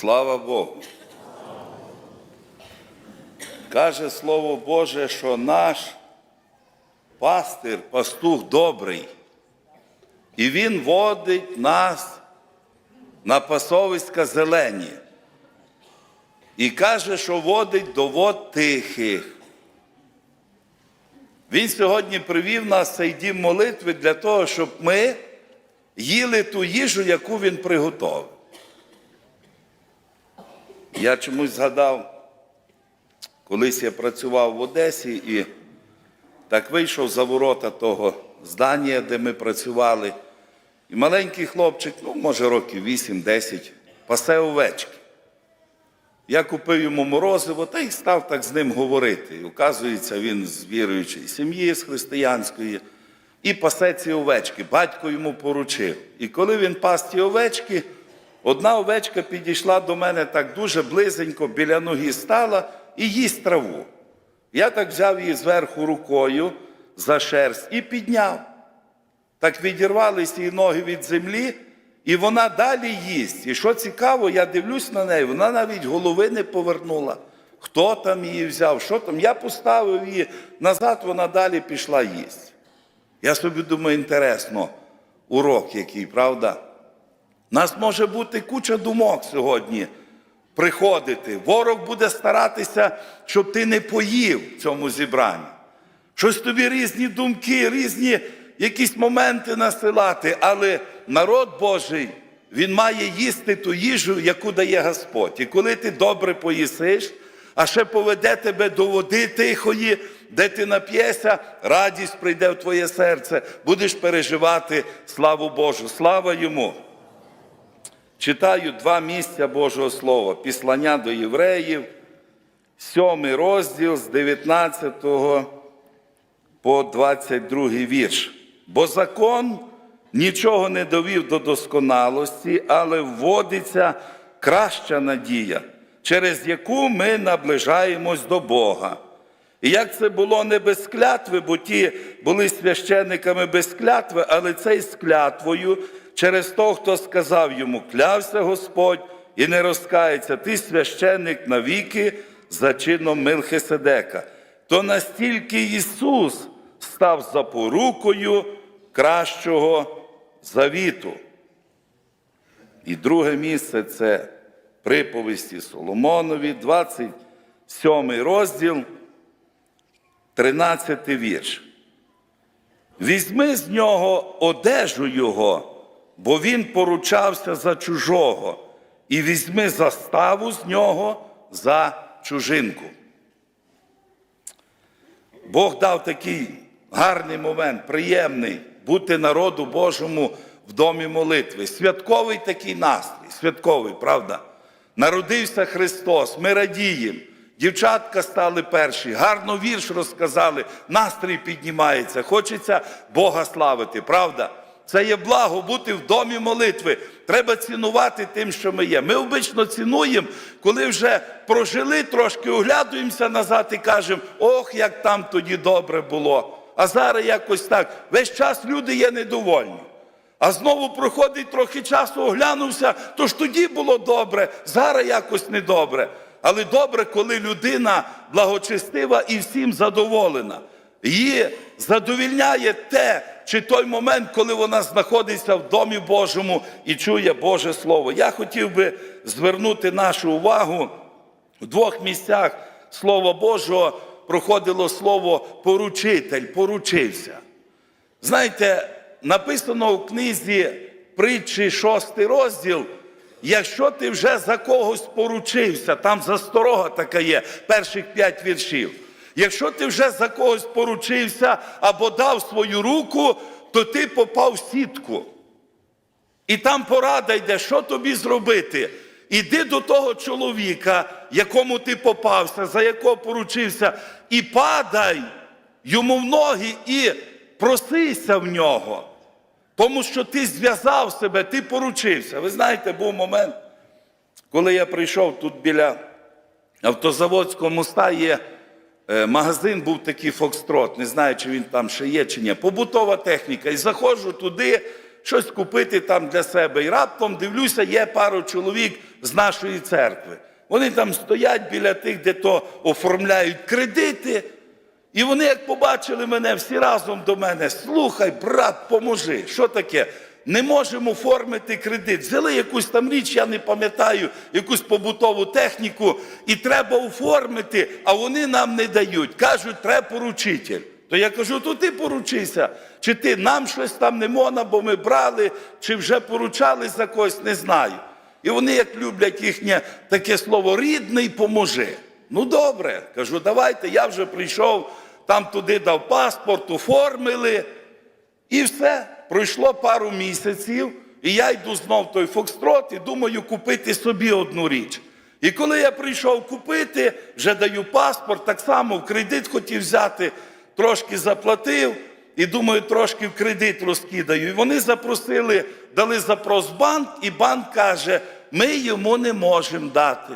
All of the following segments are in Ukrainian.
Слава Богу. Каже Слово Боже, що наш пастир, пастух добрий, і він водить нас на пасовиська зелені. І каже, що водить до вод тихих. Він сьогодні привів нас цей дім молитви для того, щоб ми їли ту їжу, яку він приготовив. Я чомусь згадав, колись я працював в Одесі і так вийшов за ворота того здання, де ми працювали. І маленький хлопчик, ну, може, років 8-10, пасе овечки. Я купив йому морозиво та й став так з ним говорити. І оказується, він з віруючої сім'ї, з християнської, і пасе ці овечки. Батько йому поручив. І коли він пас ті овечки, одна овечка підійшла до мене так дуже близенько, біля ноги стала і їсть траву. Я так взяв її зверху рукою за шерсть і підняв. Так відірвалися її ноги від землі, і вона далі їсть. І що цікаво, я дивлюсь на неї, вона навіть голови не повернула. Хто там її взяв, що там? Я поставив її назад, вона далі пішла їсти. Я собі думаю, інтересно, урок який, правда? Нас може бути куча думок сьогодні приходити. Ворог буде старатися, щоб ти не поїв в цьому зібранні. Щось тобі різні думки, різні якісь моменти насилати, але народ Божий, він має їсти ту їжу, яку дає Господь. І коли ти добре поїсиш, а ще поведе тебе до води тихої, де ти нап'єшся, радість прийде в твоє серце, будеш переживати славу Божу. Слава йому! Читаю два місця Божого Слова. Післання до євреїв, сьомий розділ з 19 по 22 вірш. Бо закон нічого не довів до досконалості, але вводиться краща надія, через яку ми наближаємось до Бога. І як це було не без клятви, бо ті були священниками без клятви, але цей з клятвою через того, хто сказав йому, клявся Господь і не розкається, ти священник навіки за чином Милхиседека. То настільки Ісус став запорукою кращого завіту. І друге місце це приповісті Соломонові, 27 розділ, 13 вірш. Візьми з нього одежу його, бо він поручався за чужого, і візьми заставу з нього за чужинку. Бог дав такий гарний момент, приємний бути народу Божому в домі молитви. Святковий такий настрій, святковий, правда? Народився Христос, ми радіємо. Дівчатка стали перші, гарно вірш розказали, настрій піднімається, хочеться Бога славити, правда? Це є благо бути в домі молитви. Треба цінувати тим, що ми є. Ми обично цінуємо, коли вже прожили трошки, оглядуємося назад і кажемо, ох, як там тоді добре було. А зараз якось так. Весь час люди є недовольні. А знову проходить трохи часу, оглянувся, то ж тоді було добре, зараз якось недобре. Але добре, коли людина благочестива і всім задоволена. Її задовільняє те, чи той момент, коли вона знаходиться в домі Божому і чує Боже Слово. Я хотів би звернути нашу увагу в двох місцях Слова Божого проходило слово поручитель, поручився. Знаєте, написано в книзі притчі, шостий розділ. Якщо ти вже за когось поручився, там засторога така є, перших п'ять віршів. Якщо ти вже за когось поручився або дав свою руку, то ти попав в сітку. І там порада йде, що тобі зробити. Іди до того чоловіка, якому ти попався, за якого поручився, і падай йому в ноги і просися в нього. Тому що ти зв'язав себе, ти поручився. Ви знаєте, був момент, коли я прийшов тут біля автозаводського моста, є магазин, був такий Фокстрот. Не знаю, чи він там ще є, чи ні. Побутова техніка. І заходжу туди, щось купити там для себе. І раптом дивлюся, є пару чоловік з нашої церкви. Вони там стоять біля тих, де то оформляють кредити. І вони, як побачили мене, всі разом до мене, слухай, брат, поможи. Що таке? Не можемо оформити кредит. Взяли якусь там річ, я не пам'ятаю, якусь побутову техніку, і треба оформити, а вони нам не дають. Кажуть, треба поручитель. То я кажу, то ти поручися. Чи ти нам щось там не можна, бо ми брали, чи вже поручали за когось, не знаю. І вони, як люблять їхнє таке слово, рідний, поможи. Ну добре, кажу, давайте, я вже прийшов, там туди дав паспорт, оформили. І все. Пройшло пару місяців, і я йду знов в той Фокстрот і думаю купити собі одну річ. І коли я прийшов купити, вже даю паспорт, так само в кредит хотів взяти, трошки заплатив, і думаю, трошки в кредит розкидаю. І вони запросили, дали запрос в банк, і банк каже, ми йому не можемо дати.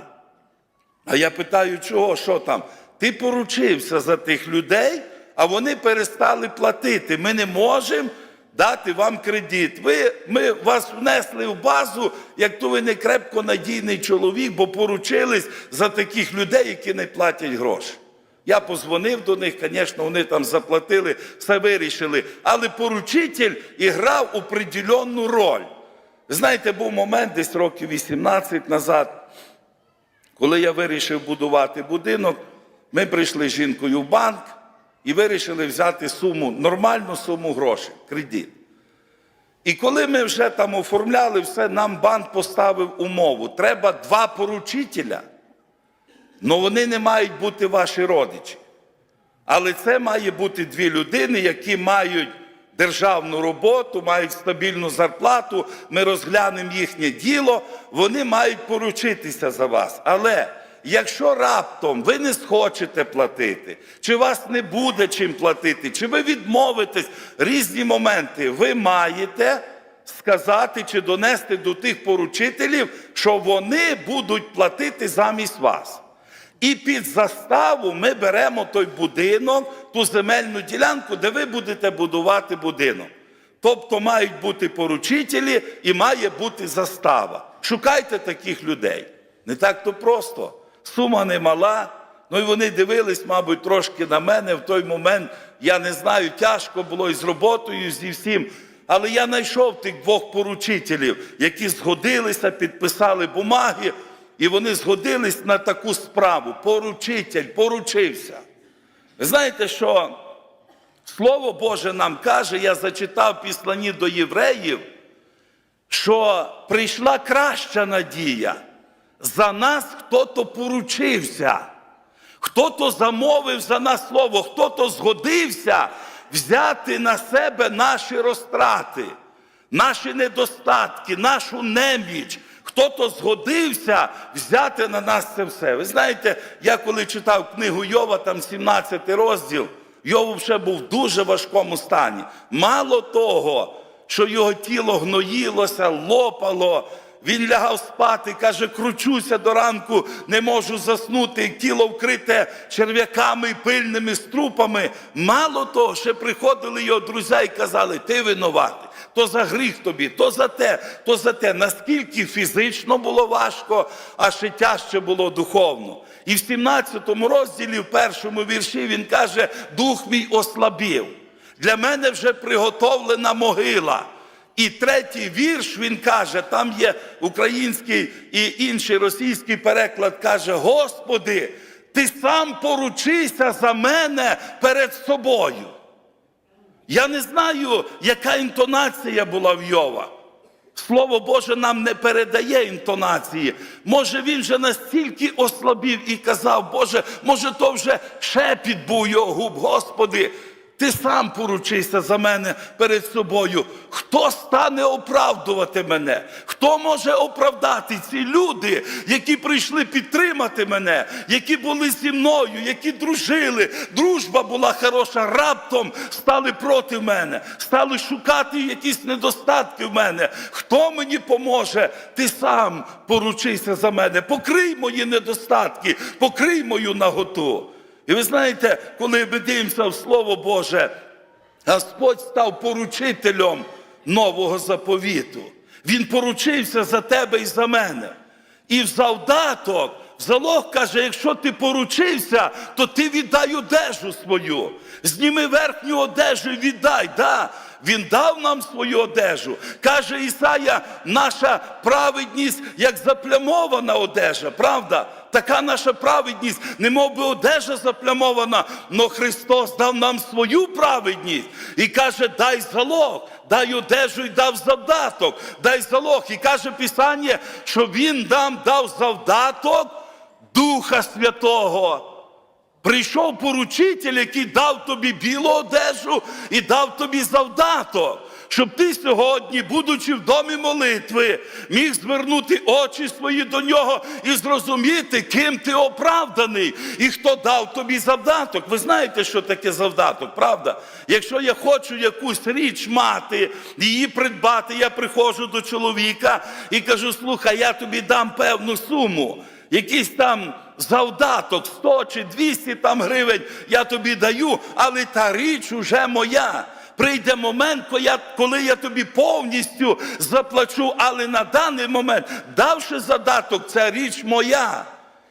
А я питаю, чого, що там? Ти поручився за тих людей, а вони перестали платити. Ми не можемо дати вам кредит. Ви, ми вас внесли в базу, як то ви не крепко надійний чоловік, бо поручились за таких людей, які не платять гроші. Я позвонив до них, звісно, вони там заплатили, все вирішили. Але поручитель іграв определенну роль. Знаєте, був момент десь років 18 назад. Коли я вирішив будувати будинок, ми прийшли з жінкою в банк і вирішили взяти суму, нормальну суму грошей, кредит. І коли ми вже там оформляли все, нам банк поставив умову: треба два поручителя, але вони не мають бути ваші родичі. Але це має бути дві людини, які мають державну роботу, мають стабільну зарплату. Ми розглянемо їхнє діло, вони мають поручитися за вас. Але якщо раптом ви не схочете платити, чи вас не буде чим платити, чи ви відмовитесь, різні моменти, ви маєте сказати чи донести до тих поручителів, що вони будуть платити замість вас. І під заставу ми беремо той будинок, ту земельну ділянку, де ви будете будувати будинок. Тобто мають бути поручителі і має бути застава. Шукайте таких людей. Не так то просто. Сума не мала. Ну і вони дивились, мабуть, трошки на мене в той момент. Я не знаю, тяжко було і з роботою, зі всім. Але я знайшов тих двох поручителів, які згодилися, підписали бумаги. І вони згодились на таку справу. Поручитель поручився. Ви знаєте, що Слово Боже нам каже, я зачитав післані до євреїв, що прийшла краща надія. За нас хто-то поручився, хто-то замовив за нас слово, хто-то згодився взяти на себе наші розтрати, наші недостатки, нашу неміч. Хто-то згодився взяти на нас це все. Ви знаєте, я коли читав книгу Йова, там 17 розділ, Йов ще був в дуже важкому стані. Мало того, що його тіло гноїлося, лопало, він лягав спати, каже, кручуся до ранку, не можу заснути, тіло вкрите черв'яками пильними струпами. Мало того, ще приходили його друзі і казали, ти винуватий. То за гріх тобі, то за те, то за те. Наскільки фізично було важко, а ще тяжче було духовно. І в 17 розділі, в першому вірші, він каже: Дух мій ослабів. Для мене вже приготовлена могила. І третій вірш він каже: там є український і інший російський переклад, каже: Господи, ти сам поручися за мене перед собою. Я не знаю, яка інтонація була в Йова. Слово Боже нам не передає інтонації. Може, він вже настільки ослабів і казав, Боже, може, то вже шепіт був його губ, Господи, ти сам поручися за мене перед собою. Хто стане оправдувати мене? Хто може оправдати ці люди, які прийшли підтримати мене, які були зі мною, які дружили? Дружба була хороша, раптом стали проти мене, стали шукати якісь недостатки в мене. Хто мені поможе? Ти сам поручися за мене, покрий мої недостатки, покрий мою наготу. І ви знаєте, коли ми дивимося в Слово Боже, Господь став поручителем нового заповіту. Він поручився за тебе і за мене. І в завдаток, в залог каже, якщо ти поручився, то ти віддай одежу свою. Зніми верхню одежу і віддай. Да, він дав нам свою одежу. Каже Ісая, наша праведність як заплямована одежа, правда? Така наша праведність, не мов би одежа заплямована, но Христос дав нам свою праведність і каже, дай залог, дай одежу і дав завдаток, дай залог. І каже Писання, що Він нам дав завдаток Духа Святого. Прийшов поручитель, який дав тобі білу одежу і дав тобі завдаток, щоб ти сьогодні, будучи в домі молитви, міг звернути очі свої до нього і зрозуміти, ким ти оправданий і хто дав тобі завдаток. Ви знаєте, що таке завдаток, правда? Якщо я хочу якусь річ мати, її придбати, я приходжу до чоловіка і кажу: слухай, я тобі дам певну суму якийсь там завдаток 100 чи 200 там гривень я тобі даю, але та річ уже моя. Прийде момент, коли я, тобі повністю заплачу, але на даний момент, давши задаток, ця річ моя.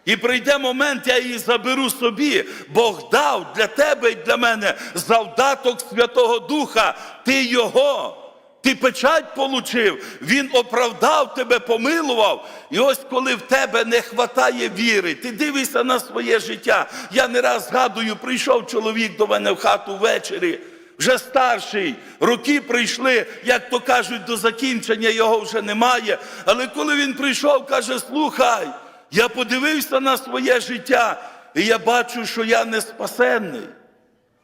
І прийде момент, я її заберу собі. Бог дав для тебе і для мене завдаток Святого Духа. Ти його. Ти печать получив, він оправдав тебе, помилував. І ось коли в тебе не хватає віри, ти дивишся на своє життя. Я не раз згадую, прийшов чоловік до мене в хату ввечері, вже старший, роки прийшли, як то кажуть, до закінчення його вже немає. Але коли він прийшов, каже: слухай, я подивився на своє життя, і я бачу, що я не спасенний.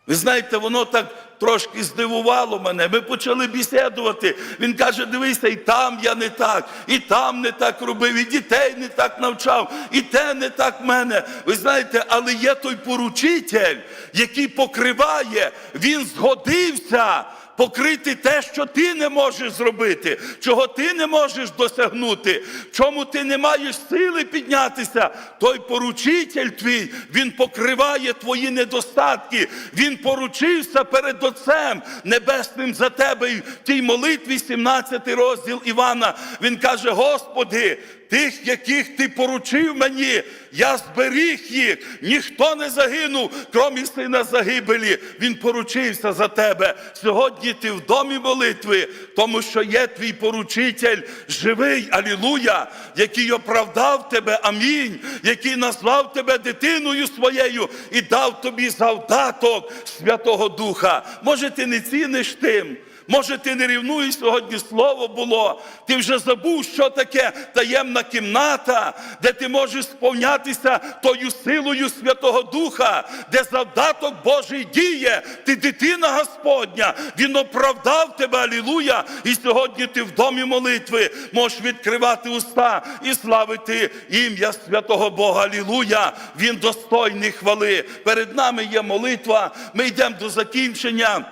Ви знаєте, воно так трошки здивувало мене. Ми почали бесідувати. Він каже: дивися, і там я не так, і там не так робив, і дітей не так навчав, і те не так мене. Ви знаєте, але є той поручитель, який покриває, він згодився. Покрити те, що ти не можеш зробити, чого ти не можеш досягнути, чому ти не маєш сили піднятися, той поручитель твій, він покриває твої недостатки. Він поручився перед Отцем Небесним за тебе. І в тій молитві, 17 розділ Івана, він каже: Господи, тих, яких ти поручив мені, я зберіг їх, ніхто не загинув, крім сина загибелі. Він поручився за тебе. Сьогодні ти в домі молитви, тому що є твій поручитель живий, алілуя, який оправдав тебе, амінь, який назвав тебе дитиною своєю і дав тобі завдаток Святого Духа. Може, ти не ціниш тим. Може, ти не рівнуєш сьогодні слово було. Ти вже забув, що таке таємна кімната, де ти можеш сповнятися тою силою Святого Духа, де завдаток Божий діє. Ти дитина Господня, Він оправдав тебе, алілуя. І сьогодні ти в домі молитви можеш відкривати уста і славити ім'я святого Бога. Алілуя. Він достойний хвали. Перед нами є молитва. Ми йдемо до закінчення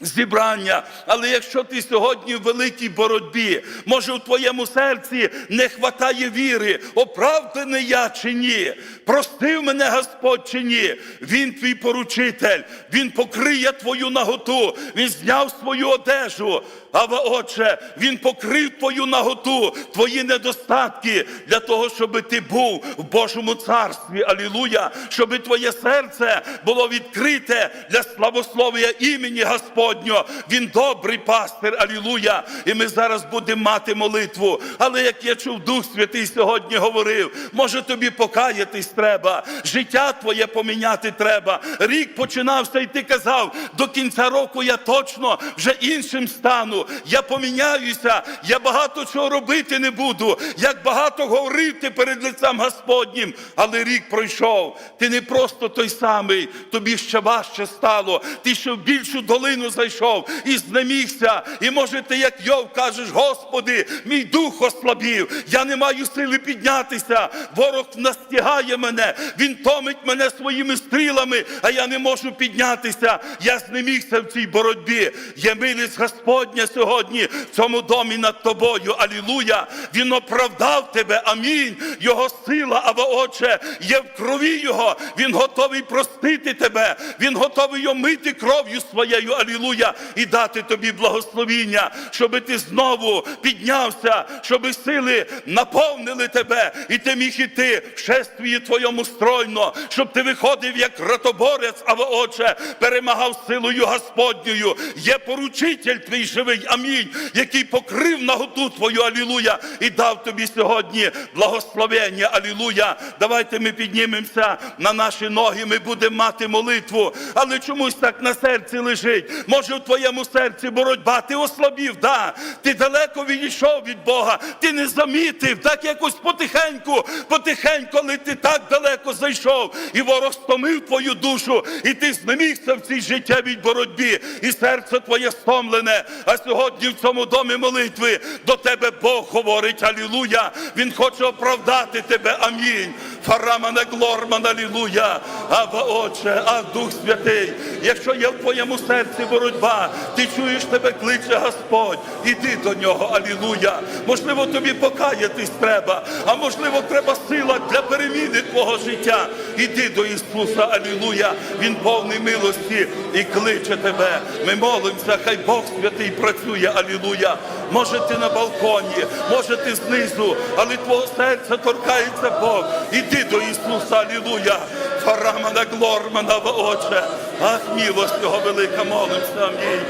зібрання. Але якщо ти сьогодні в великій боротьбі, може у твоєму серці не хватає віри, оправданий я чи ні, простив мене Господь чи ні, Він твій поручитель, Він покриє твою наготу, Він зняв свою одежу. А отже, Він покрив твою наготу, твої недостатки для того, щоб ти був в Божому царстві. Алілуя! Щоб твоє серце було відкрите для славословія імені Господнього. Він добрий пастир, алілуя! І ми зараз будемо мати молитву. Але як я чув, Дух Святий сьогодні говорив, може тобі покаятись треба, життя твоє поміняти треба. Рік починався, і ти казав, до кінця року я точно вже іншим стану. Я поміняюся, я багато чого робити не буду. Як багато говорити перед лицем Господнім, але рік пройшов. Ти не просто той самий, тобі ще важче стало. Ти ще в більшу долину зайшов і знемігся. І може ти, як Йов, кажеш, Господи, мій дух ослабів, я не маю сили піднятися. Ворог настигає мене, він томить мене своїми стрілами, а я не можу піднятися. Я знемігся в цій боротьбі. Є милість Господня сьогодні в цьому домі над тобою. Алілуя! Він оправдав тебе. Амінь. Його сила, або Отче, є в крові Його. Він готовий простити тебе. Він готовий омити кров'ю своєю. Алілуя! і дати тобі благословіння, щоб ти знову піднявся, щоб сили наповнили тебе, і ти міг іти в шествії твоєму стройно, щоб ти виходив як ротоборець, а отче, перемагав силою Господньою. Є поручитель твій живий, амінь, який покрив наготу твою, алілуя, і дав тобі сьогодні благословення, алілуя. Давайте ми піднімемося на наші ноги, ми будемо мати молитву, але чомусь так на серці лежить. Може, в твоєму серці боротьба, ти ослабів, да. ти далеко відійшов від Бога, ти не замітив, так якось потихеньку, потихеньку, але ти так далеко зайшов, і ворог стомив твою душу, і ти знемігся в цій життєвій боротьбі, і серце твоє стомлене. А сьогодні в цьому домі молитви до тебе Бог говорить, алілуя. Він хоче оправдати тебе. Амінь. Фарамане глорман, алілуя. Ава Отче, а Дух Святий. Якщо є в твоєму серці боротьба, ти чуєш тебе кличе Господь. Іди до нього, алілуя. Можливо, тобі покаятись треба, а можливо, треба сила для переміни твого життя. Іди до Ісуса, алілуя. Він повний милості і кличе тебе. Ми молимося, хай Бог святий працює, алілуя. Може, ти на балконі, може ти знизу, але твого серця торкається Бог. Іди до Ісуса, алілуя. Фарамана глормана Отче. Ах, милость Його велика, молимося, амінь.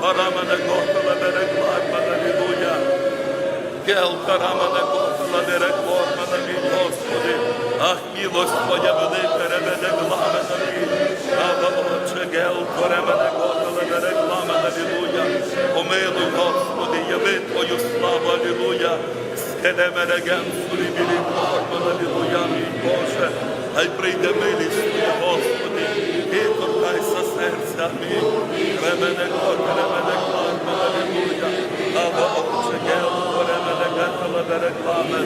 Фарамана глормана берегла, алілуя. Гел карамана косла дерекорма на мій Господи, ах, милость Твоя велика, реведе глава на мій. Ава Отче, гел косла дереклама, алілуя. Помилуй, Господи, яви Твою славу, алілуя. Скеде мене генсурі білі корма, алілуя, мій Боже. Хай прийде милість Господи, і торкайся серця, амінь. Ремене корма, ремене корма, алілуя. Ава Отче, гел коремане гетела дереклама.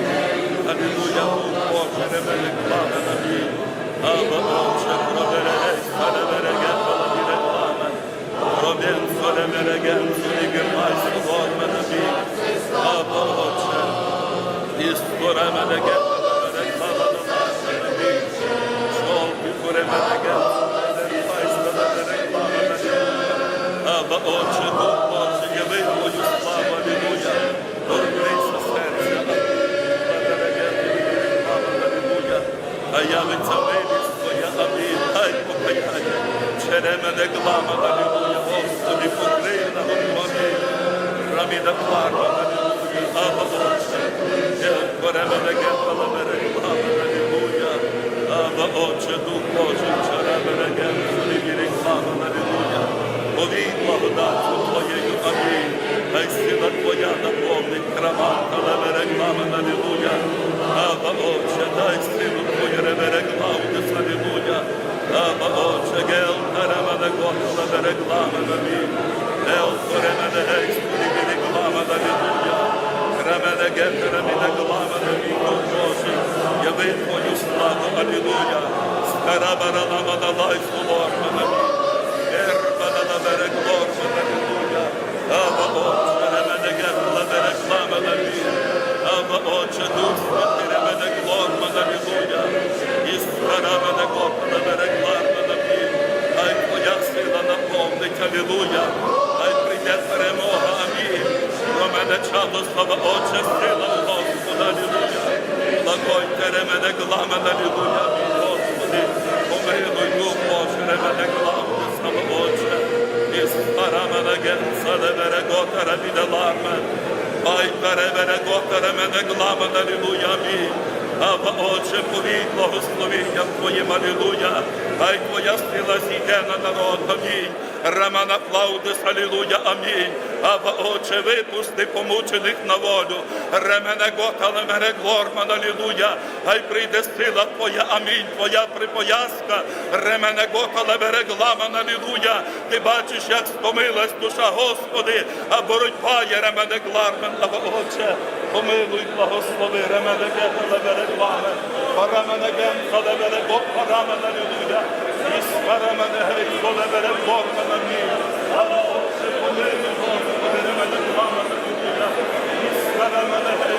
Алілуя, Боже, ремене клама, амінь. Ава Отче, соремере генсурі гермайся, горма, амінь. Ава Отче, і створемене гетела дереклама, амінь. Шолки коремене гетела дереклама, амінь. Аба, Отче, Боже, яви Твою славу, алілуя, торкнися серця, алілуя, а явиться милість Твоя, амінь, дай покаяння, черемене глава, алілуя, Господи, на амінь, раміна кларма, алілуя, аба, Отче, я коремене гетала, бере глава, алілуя, мене слава Отче, сила Господа, алілуя. Благойте ремене глама, алілуя, Господи. Помилуй, Дух Боже, ремене глама, слава Отче. Із парамена генса, левере готера віделарме. Хай перебере готера мене глама, алілуя, амінь. Ава, Отче, повій благословіння Твоїм, алілуя. Хай Твоя сила зійде на народ, амінь. Рамана Клаудес, алілуя, амінь. Ава, Отче, випусти помучених на волю. Ремене гота, лемере глорман, алілуя. Хай прийде сила Твоя, амінь, Твоя припояска. Ремене гота, лемере гламан, алілуя. Ти бачиш, як стомилась душа, Господи, а боротьба є ремене глармен, ава, Отче. Помилуй, благослови, ремене гета, лемере гламен. Парамене гента, лемере гот, парамен, алілуя. Іс парамене гейт, лемере глормен, амінь. no, no, no.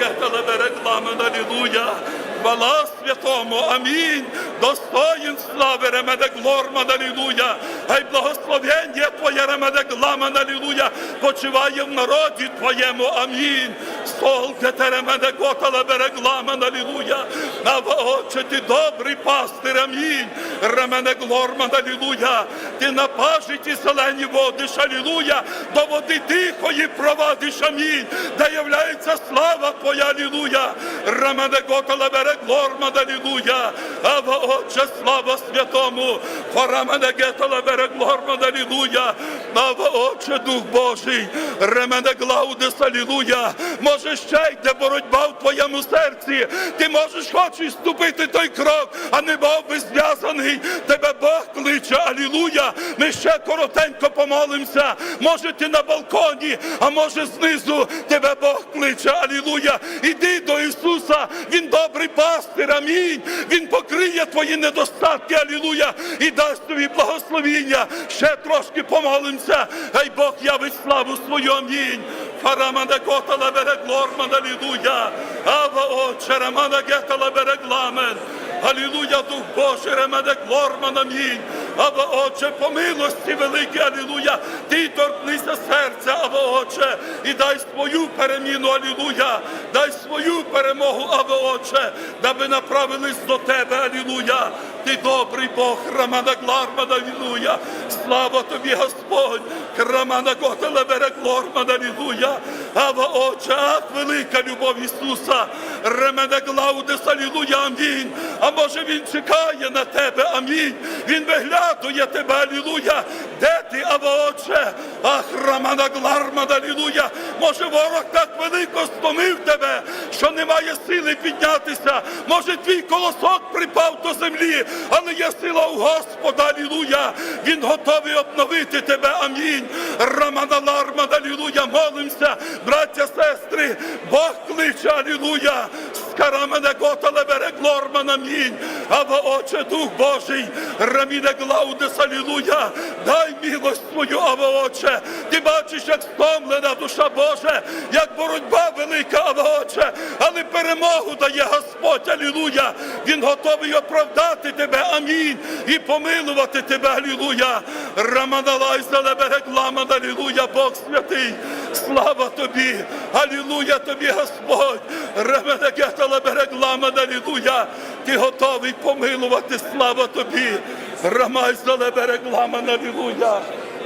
Лебе рекламен, алілуя. Хвала святому, амінь. Достоїн слави ремеде глорман, алілуя. Хай благословення Твоє ремеде гламен, алілуя. Почиває в народі Твоєму, амінь. Столке те ремеде гота лебе рекламен, алілуя. Ава, Отче, ти добрий пастир, амінь. Ремене глорман, алілуя. Ти на пажиті зелені водиш, алілуя. До води тихої провадиш, амінь. Де являється слава Твоя, алілуя. Ремене гота лебе глорман, алілуя. Ава, Отче, слава святому. Форамене гета лебе глорман, алілуя. Ава, Отче, Дух Божий. Ремене глаудес, алілуя. Може ще йде боротьба в твоєму серці. Ти можеш хочеш ступити той крок, а не був би зв'язаний. Тебе Бог кличе, алілуя. Ми ще коротенько помолимося. Може ти на балконі, а може знизу тебе Бог кличе, алілуя. Іди до Ісуса, Він добрий пастир, амінь. Він покриє твої недостатки, алілуя, і дасть тобі благословіння. Ще трошки помолимося. Хай Бог явить славу свою, амінь. Фарамана кота лабере глорман, алілуя. Ава отче, рамана гета лабере гламен. Алілуя, Дух Божий, ремеде глорман, амінь. Ава Отче, по милості великі, алілуя. Ти торкнися серця, або Отче, і дай свою переміну, алілуя. Дай свою перемогу, Ава Отче, даби направились до тебе, алілуя. Ти добрий Бог, Рамана Гларман, алілуя. Слава тобі, Господь, Рамана Готелебере Глорман, алілуя. Ава Отче, ах, велика любов Ісуса, Ремене Глаудес, алілуя, амінь. А може Він чекає на тебе, амінь. Він виглядує тебе, алілуя. Де ти, Ава Отче? Ах, Рамана Гларман, алілуя. Може ворог так велико стомив тебе, що немає сили піднятися. Може твій колосок припав до землі, але є сила у Господа, алілуя. Він готовий обновити тебе, амінь. Рамана Ларман, алілуя, молимося, браття, сестри, Бог кличе, алілуя. Скарамене гота лебере глорман, амінь. Ава Отче, Дух Божий, раміне глаудес, алілуя. Дай милость твою, Ава Отче. Ти бачиш, як стомлена душа Божа, як боротьба велика, Ава Отче. Але перемогу дає Господь, алілуя. Він готовий оправдати тебе, амінь. І помилувати тебе, алілуя. Раманалай лебере гламан, алілуя, Бог святий. Слава тобі, алілуя тобі, Господь. Ремене гета лебере гламан, алілуя. Ти готовий помилувати, слава тобі. Рамай лебере гламан, алілуя.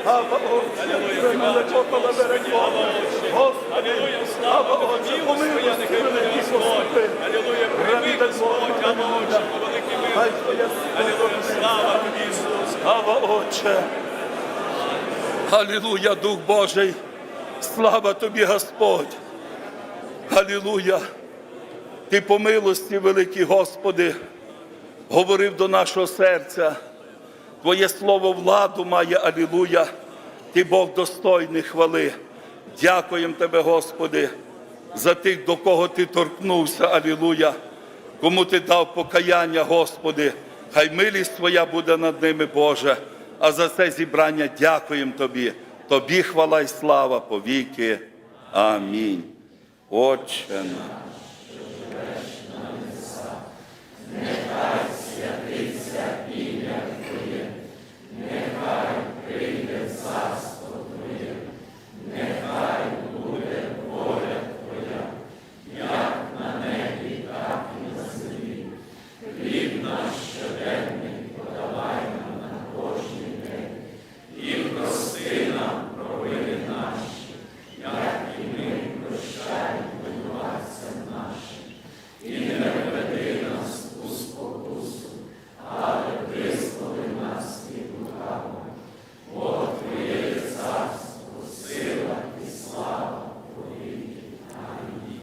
Ава, Отче, ремене гета лебере. Господи, Ава, Отче, помилуй, великий Господь, Отче, твоє Алілуя, слава. Слава Отче. Алілуя, Дух Божий. Слава тобі, Господь. Алілуя. Ти по милості, великий Господи, говорив до нашого серця. Твоє слово владу має, алілуя. Ти Бог достойний хвали. Дякуємо Тебе, Господи, за тих, до кого Ти торкнувся, алілуя. Кому ти дав покаяння, Господи, хай милість Твоя буде над ними, Боже. А за це зібрання дякуємо Тобі. Тобі хвала й слава повіки. Амінь. Отче наш.